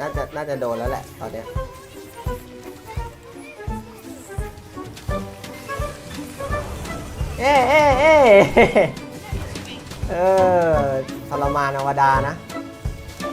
น่าจะน่าจะโดนแล้วแหละตอนเนี้ยเอ๊ะเอ๊ะเอ๊ะเออทรมานอวดานะ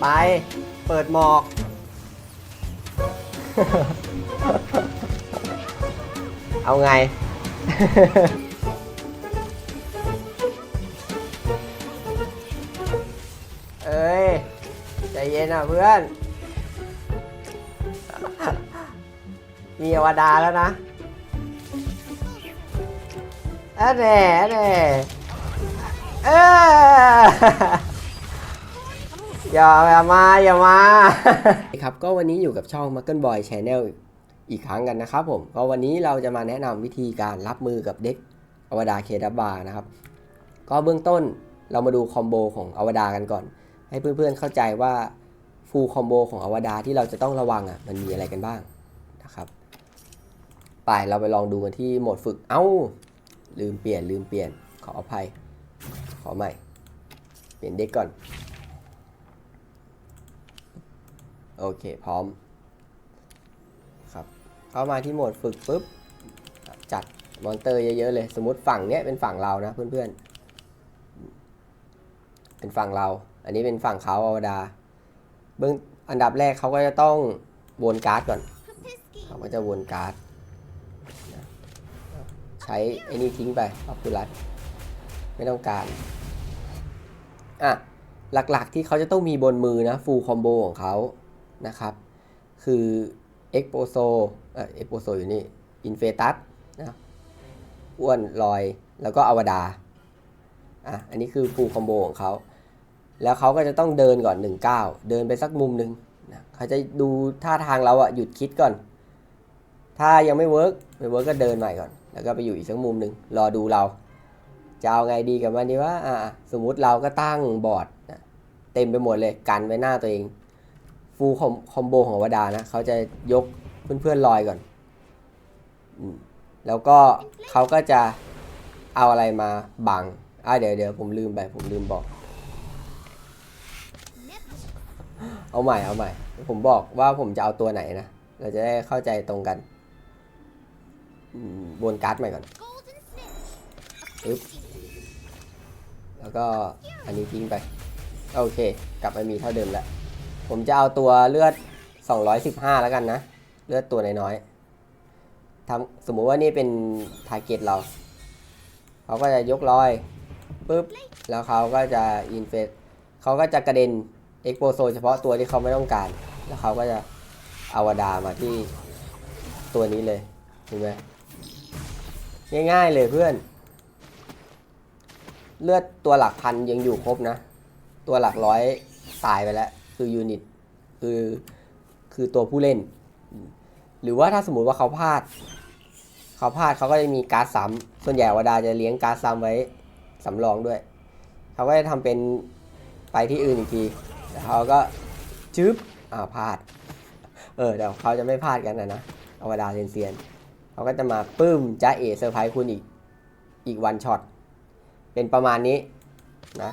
ไป เปิดหมอก เอาไง เอ้ย ใจเย็นอะเพื่อน มีอวดาแล้วนะอะแหน่อะแหน่เอออย่าอย่ามาอย่ามาครับก็วันนี้อยู่กับช่อง m u c k l e Boy Channel อีกครั้งกันนะครับผมก็วันนี้เราจะมาแนะนำวิธีการรับมือกับเด็กอวดาเคดับบานะครับ ก็เบื้องต้นเรามาดูคอมโบของอวดากันก่อน ให้เพื่อนๆเข้าใจว่า ฟูลคอมโบของอวดาที่เราจะต้องระวังอะมันมีอะไรกันบ้างนะครับ ไปเราไปลองดูกันที่โหมดฝึกเอ้า ลืมเปลี่ยนลืมเปลี่ยนขออภัย ขอใหม่ เปลี่ยนเด็กก่อน โอเค พร้อมครับเข้ามาที่โหมดฝึกปุ๊บ จัดมอนเตอร์เยอะๆเลย สมมติฝั่งเนี้ยเป็นฝั่งเรานะเพื่อนๆ เป็นฝั่งเรา อันนี้เป็นฝั่งเขาอวดา เบื้องอันดับแรกเขาก็จะต้องวนการ์ดก่อนเขาก็จะวนการ์ดนะใช้ไอ้นี่ทิ้งไปออฟคูลัสไม่ต้องการอะหลักๆที่เขาจะต้องมีบนมือนะฟูลคอมโบของเขานะครับ คือ e x p o s o เอ่อ e x p o s o อยู่นี่ i n f e t u s นะอ้วนลอยแล้วก็อวดาอะอันนี้คือฟูลคอมโบของเขา แล้วเขาก็จะต้องเดินก่อน1 9เดินไปสักมุมหนึ่งนะเขาจะดูท่าทางเราอะหยุดคิดก่อน ถ้ายังไม่เวิร์กไม่เวิร์กก็เดินใหม่ก่อน แล้วก็ไปอยู่อีกสักมุมหนึ่งรอดูเราจะเอาไงดีกับมันดีว่าอ่า สมมุติเราก็ตั้งบอร์ดนะเต็มไปหมดเลยกันไว้หน้าตัวเอง ฟูลคอมโบของวดานะเขาจะยกเพื่อนๆลอยก่อน แล้วก็เขาก็จะเอาอะไรมาบังอ่าเดี๋ยวเดี๋ยวผมลืมไปผมลืมบอก เอาใหม่เอาใหม่ ผมบอกว่าผมจะเอาตัวไหนนะ เราจะได้เข้าใจตรงกันบนการ์ดใหม่ก่อนปึ๊บแล้วก็อันนี้ทิ้งไป โอเค กลับมามีเท่าเดิมแล้ว ผมจะเอาตัวเลือด 215 แล้วกันนะ เลือดตัวน้อยๆทำสมมุติว่านี่เป็นทาร์เก็ตเรา เขาก็จะยกลอยปึ๊บ แล้วเขาก็จะอินเฟสเขาก็จะกระเด็น เอ็กโปโซเฉพาะตัวที่เขาไม่ต้องการ แล้วเขาก็จะเอาวดามาที่ตัวนี้เลยเห็นไหมง่ายๆเลยเพื่อน เลือดตัวหลักพันยังอยู่ครบนะ ตัวหลักร้อยตายไปแล้ว คือยูนิตคือคือตัวผู้เล่น หรือว่าถ้าสมมุติว่าเขาพลาด เขาพลาดเขาก็จะมีการ์ดซ้ำส่วนใหญ่วดาจะเลี้ยงการ์ดซ้ำไว้สำรองด้วย เขาก็จะทำเป็นไปที่อื่นอีกที แล้วเขาก็จึ๊บอ่าพลาด เออเดี๋ยวเขาจะไม่พลาดกันนะนะอวดาเซียนเซียนๆเขาก็จะมาปึ้มจ้าเอเซอร์ไพรส์คุณอีกอีกวันช็อตเป็นประมาณนี้นะ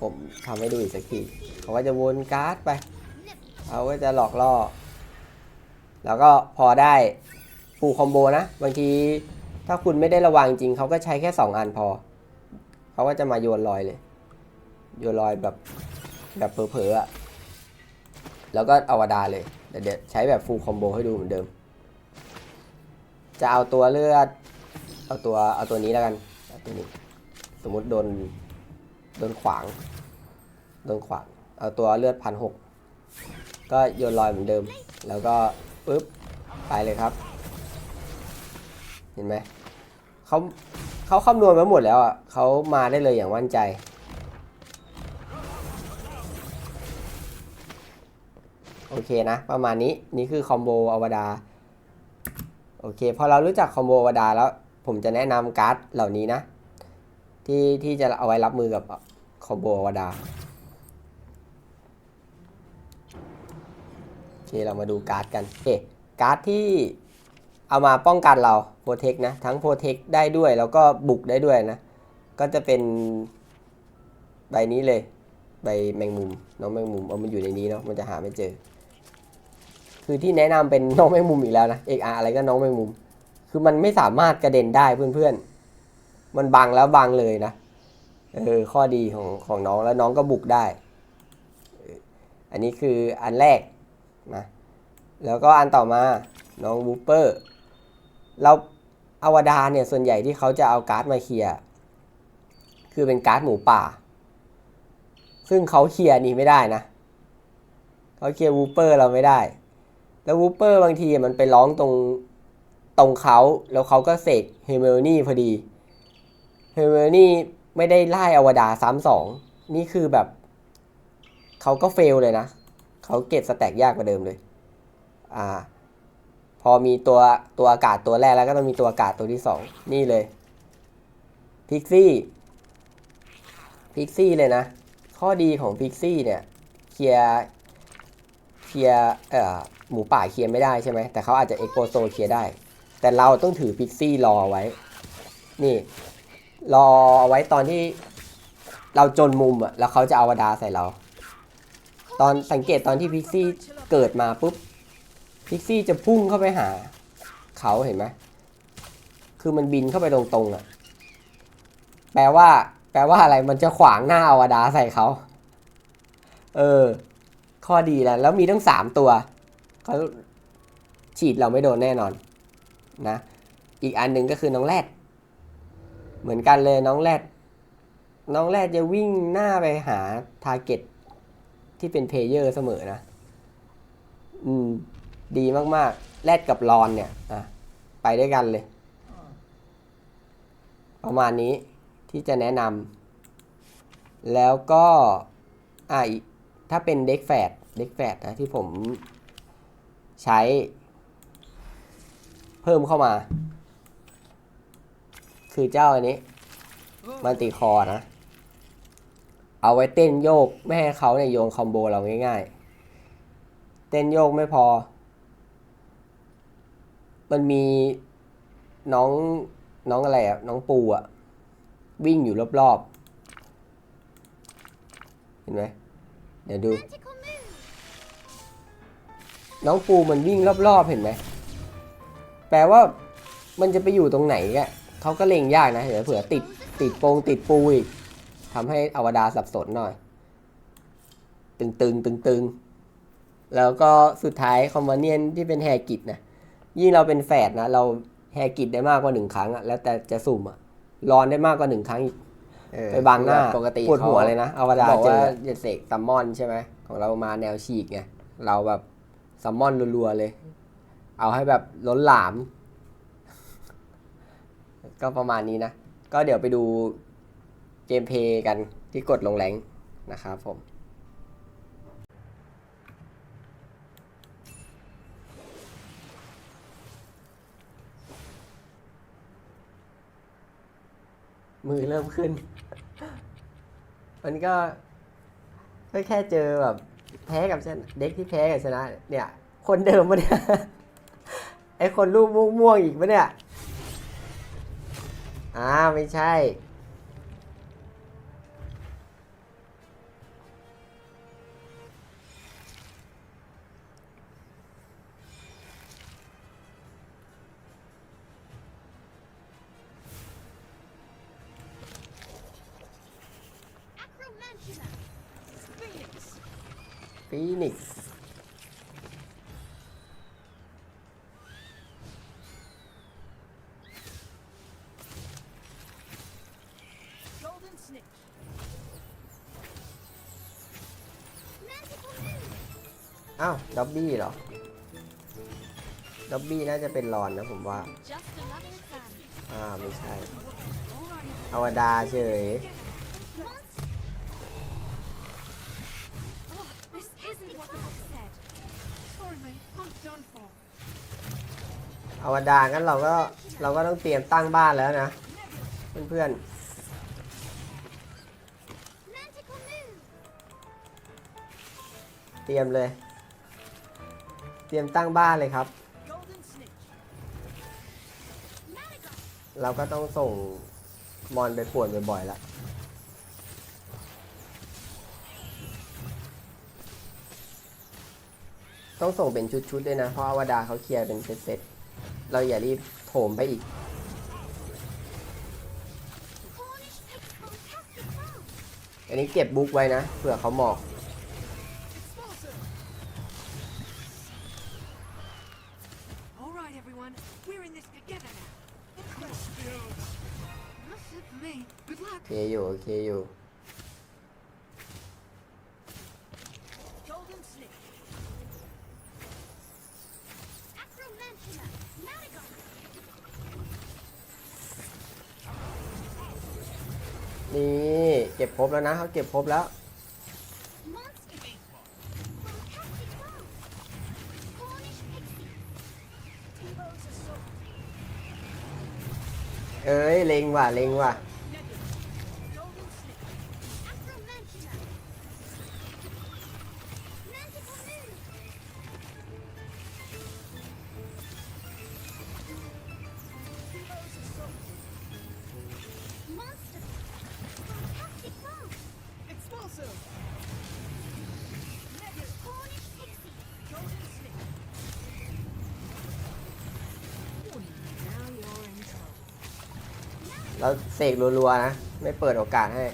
ผมทำให้ดูอีกสักทีเขาก็จะวนการ์ดไปเขาก็จะหลอกล่อ แล้วก็พอได้ฟูคอมโบนะ บางทีถ้าคุณไม่ได้ระวังจริงเขาก็ใช้แค่ 2 อันพอ เขาก็จะมาโยนลอยเลย โยนลอยแบบ แบบเผลอๆอะแล้วก็อวดาเลยเดี๋ยวเดี๋ยวใช้แบบฟูลคอมโบให้ดูเหมือนเดิม จะเอาตัวเลือด เอาตัวเอาตัวนี้แล้วกันเอาตัวนี้ สมมุติโดนโดนขวาง โดนขวาง เอาตัวเลือดพันหกก็โยนลอยเหมือนเดิม แล้วก็ปึ๊บไปเลยครับ เห็นไหมเขาเขาคำนวณไว้หมดแล้วอะเขามาได้เลยอย่างมั่นใจ อเคนะ ประมาณนี้นี่คือคอมโบอวดาโอเคพอเรารู้จักคอมโบอวดาแล้วผมจะแนะนำการ์ดเหล่านี้นะ ที่ที่จะเอาไว้รับมือกับคอมโบอวดาโอเคเรามาดูการ์ดกันโอเคการ์ดที่เอามาป้องกันเราโปรเทคนะ ทั้งโปรเทคได้ด้วยแล้วก็บุกได้ด้วยนะ ก็จะเป็นใบนี้เลย ใบแมงมุมน้องแมงมุมเอามันอยู่ในนี้เนาะมันจะหาไม่เจอ คือที่แนะนำเป็นน้องแมงมุมอีกแล้วนะเอกอาอะไรก็น้องแมงมุม คือมันไม่สามารถกระเด็นได้เพื่อนๆ มันบังแล้วบังเลยนะเออข้อดีของของน้องแล้วน้องก็บุกได้ อันนี้คืออันแรกนะแล้วก็อันต่อมาน้องบูเปอร์เราอวดาเนี่ยส่วนใหญ่ที่เขาจะเอาการ์ดมาเคลียร์คือเป็นการ์ดหมูป่า ซึ่งเขาเคลียร์นี่ไม่ได้นะเขาเคลียร์วูเปอร์เราไม่ได้ แล้ววูเปอร์บางทีมันไปร้องตรงตรงเขาแล้วเขาก็เสกเฮเมอร์นี่พอดีเฮเมอร์นี่ไม่ได้ไล่อวดาซ้ำสองนี่คือแบบ เขาก็เฟลเลยนะ เขาเก็บสแต็กยากกว่าเดิมเลย อ่า พอมีตัวตัวอากาศตัวแรกแล้วก็ต้องมีตัวอากาศตัวที่สองนี่เลยพิกซี่พิกซี่เลยนะ ข้อดีของพิกซี่เนี่ยเคลียร์เคลียร์เอ่อ หมูป่าเคลียร์ไม่ได้ใช่ไหมแต่เขาอาจจะเอ็กโปโซเคลียร์ได้ แต่เราต้องถือพิกซี่รอไว้ นี่ รอเอาไว้ตอนที่เราจนมุมอะแล้วเขาจะเอาวดาใส่เรา ตอนสังเกตตอนที่พิกซี่เกิดมาปุ๊บพิกซี่จะพุ่งเข้าไปหา เขาเห็นไหมคือมันบินเข้าไปตรงๆอะแปลว่า แปลว่าอะไรมันจะขวางหน้าอวดาใส่เขา เออ ข้อดีแล้วแล้วมีทั้งสามตัว เขาฉีดเราไม่โดนแน่นอนนะ อีกอันหนึ่งก็คือน้องแรด เหมือนกันเลยน้องแรด น้องแรดจะวิ่งหน้าไปหาทาร์เก็ตที่เป็นเพลเยอร์เสมอนะ อืม ดีมากๆ แรดกับรอนเนี่ยอะไปด้วยกันเลย ประมาณนี้ที่จะแนะนำแล้วก็อะถ้าเป็นเด็กแฟดเด็กแฟดนะที่ผม ใช้ เพิ่มเข้ามา คือเจ้าอันนี้ มันติคอร์นะ เอาไว้เต้นโยก ไม่ให้เขาเนี่ยโยงคอมโบเราง่ายๆ เต้นโยกไม่พอ มันมีน้องน้องอะไรอะน้องปูอะวิ่งอยู่รอบๆ เห็นไหมเดี๋ยวดู Magical move. น้องปูมันวิ่งรอบๆเห็นไหมแปลว่ามันจะไปอยู่ตรงไหนอะเขาก็เล็งยากนะเดี๋ยวเผื่อติดติดโปงติดปูอีกทำให้อวดารสับสนหน่อย ตึงตึงตึงตึงๆแล้วก็สุดท้ายคอมมานเนียนที่เป็นแฮกิตนะยิ่งเราเป็นแฝดนะ เราแฮกิตได้มากกว่าหนึ่งครั้งอะแล้วแต่จะสุ่มอะรอนได้มากกว่าหนึ่งครั้งอีกไปบังหน้าปกติปวดหัวเลยนะอวดารบอกเจว่าอเสกซัมมอนใช่ไหมของเรามาแนวฉีกไงเราแบบ ซัมมอนรัวๆเลย เอาให้แบบล้นหลาม ก็ประมาณนี้นะ ก็เดี๋ยวไปดูเกมเพย์กันที่กดลงแรงนะครับผม มือเริ่มขึ้น มันก็ก็แค่เจอแบบ แพ้กับชนะเด็กที่แพ้กับชนะเนี่ย คนเดิมปะเนี่ยไอคนรูปม่วงๆอีกปะเนี่ยอ่าไม่ใช่ ฟีนิกซ์ Golden snitch. Magical move. อ้าวด็อบบี้เหรอด็อบบี้น่าจะเป็นรอนนะผมว่า Just another exam. อ่า ไม่ใช่ Alright. อวดารเฉย mate. I'm done for. อวดารงั้นเราก็เราก็ต้องเตรียมตั้งบ้านแล้วนะ เพื่อนๆเตรียมเลย เตรียมตั้งบ้านเลยครับ เราก็ต้องส่งมอนไปป่วนบ่อยๆละ ต้องส่งเป็นชุดๆด้วยนะ เพราะอวดาเขาเคลียร์เป็นเซตๆเราอย่ารีบโถมไปอีก Cornish takes fantastic round. อันนี้เก็บบุ๊กไว้นะเผื่อเขาหมอก All right, everyone. We're in this together now. That's it for me. Good luck. โอเคอยู่โอเคอยู่ เก็บครบแล้วนะเขาเก็บครบแล้ว เอ้ยเล็งว่ะเล็งว่ะ เสกรัวๆนะ ไม่เปิดโอกาสให้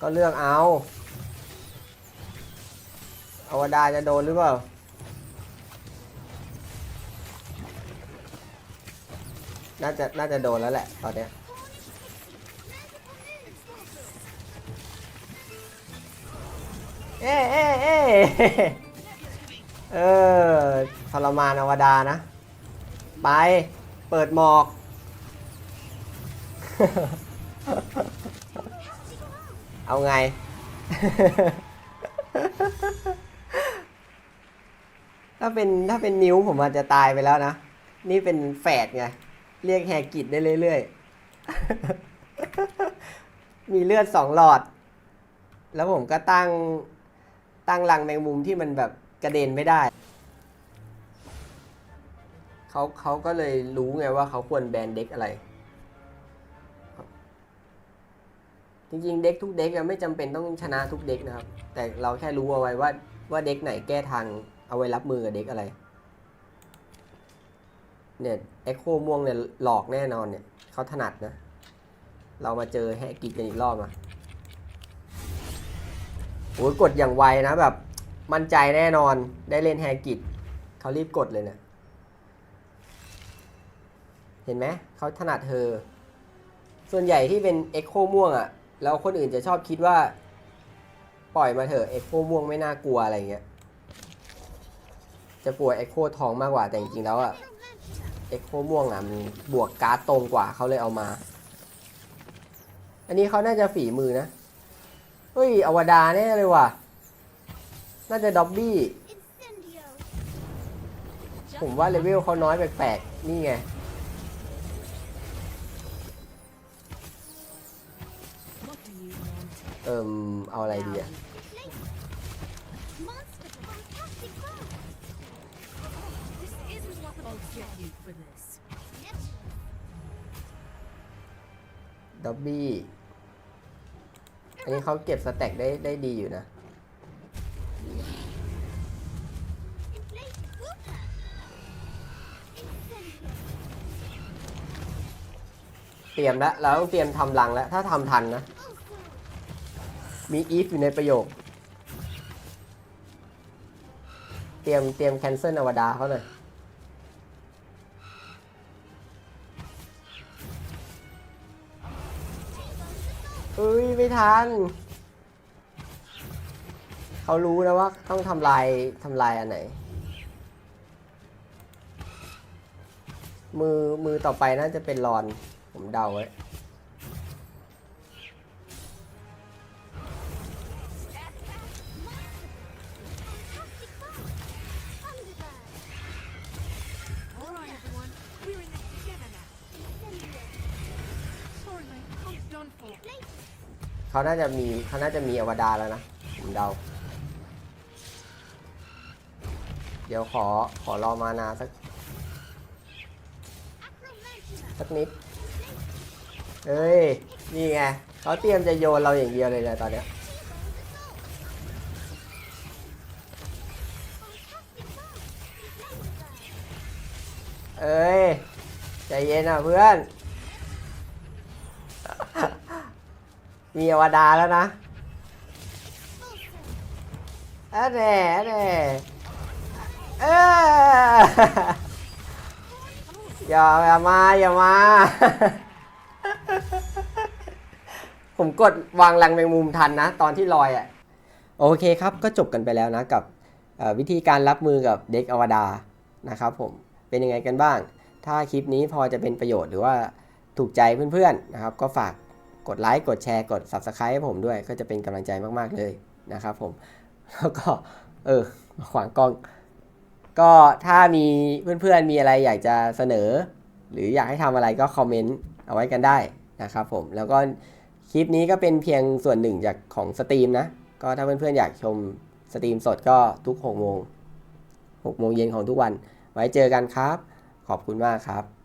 ก็เรื่องเอา อวดาจะโดนหรือเปล่าน่าจะน่าจะโดนแล้วแหละตอนเนี้ย เอ๊เอ๊เอ๊เออทรมานอวดานะ ไป เปิดหมอก เอาไง ถ้าเป็นถ้าเป็นนิ้วผมอาจจะตายไปแล้วนะ นี่เป็นแฝดไง เรียกแฮกิดได้เรื่อยๆ มีเลือดสองหลอด แล้วผมก็ตั้ง ตั้งรังแมงมุมที่มันแบบกระเด็นไม่ได้ เขาเขาก็เลยรู้ไงว่าเขาควรแบนเด็กอะไร จริงๆ เด็กทุกเด็กไม่จำเป็นต้องชนะทุกเด็กนะครับ แต่เราแค่รู้เอาไว้ว่าว่าเด็กไหนแก้ทางเอาไว้รับมือกับเด็กอะไร เนี่ยเอ็กโคม่วงเนี่ยหลอกแน่นอนเนี่ยเขาถนัดนะ เรามาเจอแฮกกิจกันอีกรอบอะ โอ้กดอย่างไวนะแบบ มั่นใจแน่นอนได้เล่นแฮกกิจเขารีบกดเลยเนี่ยเห็นไหมเขาถนัดเธอ ส่วนใหญ่ที่เป็นเอ็กโคม่วงอะ่ะ แล้วคนอื่นจะชอบคิดว่า ปล่อยมาเถอะเอ็กโคม่วงไม่น่ากลัวอะไรเงี้ยจะกลัวเอ็กโคทองมากกว่าแต่จริงๆแล้วอะ่ะเอ็กโคม่วงอะ่ะมันบวกการ์ดตรงกว่าเขาเลยเอามา อันนี้เขาน่าจะฝีมือนะ เฮ้ย อวดาเนี่ยเลยว่ะ น่าจะด็อบบี้ ผมว่าเลเวลเขาน้อยแปลกๆ นี่ไง เอิมเอาอะไรดีอะด็อบบี้ อันนี้เขาเก็บสแต็กได้ได้ดีอยู่นะ เตรียมแล้วเราต้องเตรียมทำรังแล้ว ถ้าทำทันนะ มีอีฟอยู่ในประโยค เตรียมเตรียมแคนเซิลอวดาเขาหน่อย ทัน เขารู้นะว่าต้องทำลายทำลายอันไหน มือมือต่อไปน่าจะเป็นรอน ผมเดาไว้ เขาน่าจะมีเขาน่าจะมีอวดาแล้วนะผมเดา เดี๋ยวขอขอรอมานาสักสักนิดเฮ้ย นี่ไงเขาเตรียมจะโยนเราอย่างเดียวเลยนะตอนเนี้ยเอ้ย ใจเย็นอะเพื่อน มีอวดาแล้วนะอะแน่อะแน่เอออย่าอย่ามาอย่ามา ผมกดวางรังแมงมุมทันนะ ตอนที่ลอยอะ โอเคครับก็จบกันไปแล้วนะกับวิธีการรับมือกับเด็กอวดานะครับผมเป็นยังไงกันบ้าง ถ้าคลิปนี้พอจะเป็นประโยชน์หรือว่าถูกใจเพื่อนๆนะครับ ก็ฝาก กดไลค์กดแชร์กด Subscribe ให้ผมด้วย ก็จะเป็นกำลังใจมากๆเลยนะครับผม แล้วก็ เออขวางกล้อง ก็ถ้ามีเพื่อนๆมีอะไรอยากจะเสนอ หรืออยากให้ทำอะไรก็คอมเมนต์เอาไว้กันได้นะครับผม แล้วก็คลิปนี้ก็เป็นเพียงส่วนหนึ่งจากของสตรีมนะ ก็ถ้าเพื่อนๆอยากชมสตรีมสดก็ทุก6โมง6โมงเย็นของทุกวัน ไว้เจอกันครับ ขอบคุณมากครับ